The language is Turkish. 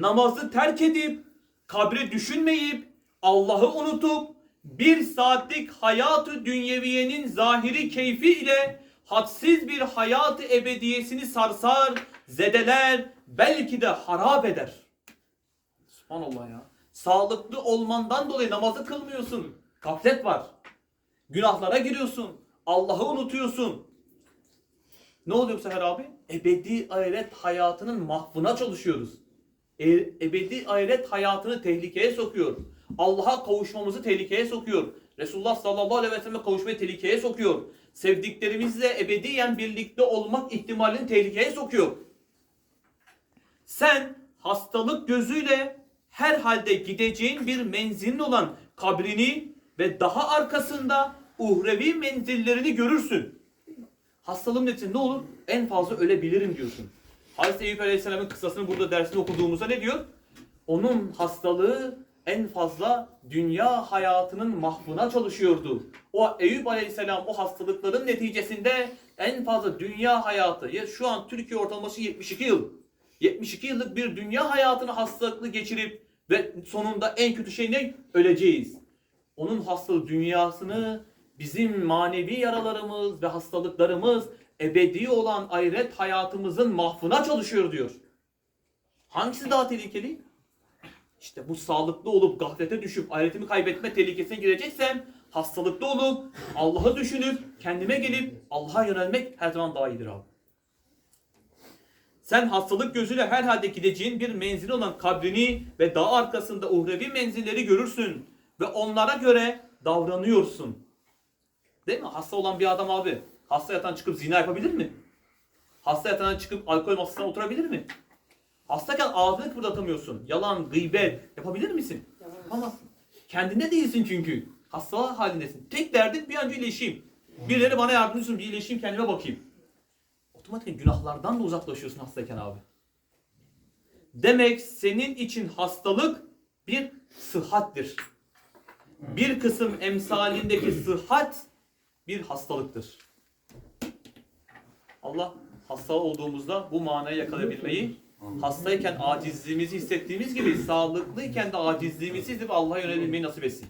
namazı terk edip, kabri düşünmeyip, Allah'ı unutup, bir saatlik hayatı dünyeviyenin zahiri keyfi ile hadsiz bir hayatı ebediyesini sarsar, zedeler, belki de harap eder. Subhanallah ya. Sağlıklı olmandan dolayı namazı kılmıyorsun. Gaflet var. Günahlara giriyorsun. Allah'ı unutuyorsun. Ne oluyor bu sefer abi? Ebedi ahiret hayatının mahvına çalışıyoruz. E- ebedi ahiret hayatını tehlikeye sokuyor. Allah'a kavuşmamızı tehlikeye sokuyor. Resulullah sallallahu aleyhi ve selleme kavuşmayı tehlikeye sokuyor. Sevdiklerimizle ebediyen birlikte olmak ihtimalini tehlikeye sokuyor. Sen hastalık gözüyle herhalde gideceğin bir menzilin olan kabrini ve daha arkasında uhrevi menzillerini görürsün. Hastalığım neticesinde ne olur? En fazla ölebilirim diyorsun. Hazreti Eyüp Aleyhisselam'ın kıssasını burada dersini okuduğumuzda ne diyor? Onun hastalığı en fazla dünya hayatının mahvına çalışıyordu. O Eyüp Aleyhisselam o hastalıkların neticesinde en fazla dünya hayatı, ya şu an Türkiye ortalaması 72 yıl. 72 yıllık bir dünya hayatını hastalıklı geçirip ve sonunda en kötü şey ne? Öleceğiz. Onun hastalık dünyasını bizim manevi yaralarımız ve hastalıklarımız ebedi olan ahiret hayatımızın mahvına çalışıyor diyor. Hangisi daha tehlikeli? İşte bu sağlıklı olup gaflete düşüp ahiretimi kaybetme tehlikesine gireceksem hastalıklı olup Allah'ı düşünüp kendime gelip Allah'a yönelmek her zaman daha iyidir abi. Sen hastalık gözüyle herhalde gideceğin bir menzil olan kabrini ve dağ arkasında uhrevi menzilleri görürsün ve onlara göre davranıyorsun. Değil mi? Hasta olan bir adam abi hasta yatağına çıkıp zina yapabilir mi? Hasta yatağına çıkıp alkol masasına oturabilir mi? Hastayken ağzını kıpırdatamıyorsun. Yalan, gıybet yapabilir misin? Yapamazsın. Kendinde değilsin çünkü. Hastalık halindesin. Tek derdin bir an önce iyileşeyim. Birileri bana yardımcı olsun, bir iyileşeyim, kendime bakayım. Otomatik günahlardan da uzaklaşıyorsun hastayken abi. Demek senin için hastalık bir sıhhattir. Bir kısım emsalindeki sıhhat bir hastalıktır. Allah hasta olduğumuzda bu manayı yakalayabilmeyi, hastayken acizliğimizi hissettiğimiz gibi sağlıklıyken de acizliğimizi hissedip Allah'a yönelebilmeyi nasip etsin.